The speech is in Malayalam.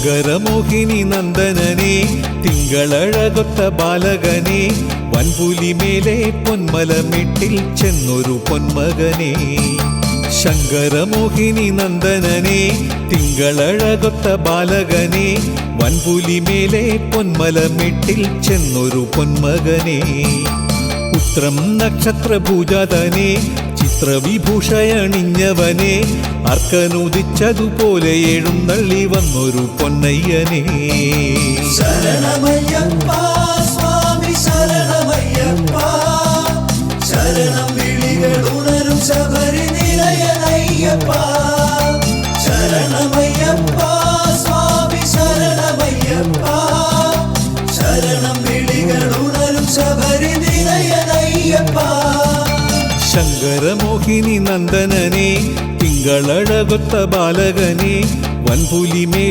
ശങ്കരമോഹിനി നന്ദനനെ തിങ്കളഴകൊത്ത ബാലകനെ വൻപുലിമേലെ പൊന്മലമിട്ടിൽ ചെന്നൊരു പൊന്മകനെ. ശങ്കരമോഹിനി നന്ദനനെ തിങ്കളഴകൊത്ത ബാലകനെ വൻപുലിമേലെ പൊന്മലമിട്ടിൽ ചെന്നൊരു പൊന്മകനെ. ഉത്രം നക്ഷത്രഭൂജാതനെ ചിത്രവിഭൂഷയണിഞ്ഞവനെ അർക്കനുദിച്ചതുപോലെ എഴുന്നള്ളി വന്നൊരു പൊന്നയ്യനേ. ശരണമയ്യപ്പ സ്വാമി ശരണമയ്യപ്പ. ശരണം വിളികൾ ഉണരും ശബരി നിലയനയ്യപ്പ ശരണമയ്യപ്പ സ്വാമി ശരണമയ്യപ്പ. ശരണം വിളികൾ ഉണരും ശബരി നിലയനയ്യപ്പ ശങ്കരമോഹിനി നന്ദനനെ തിങ്കളഴകൊത്ത ബാലകനെ വൻപുലിമേ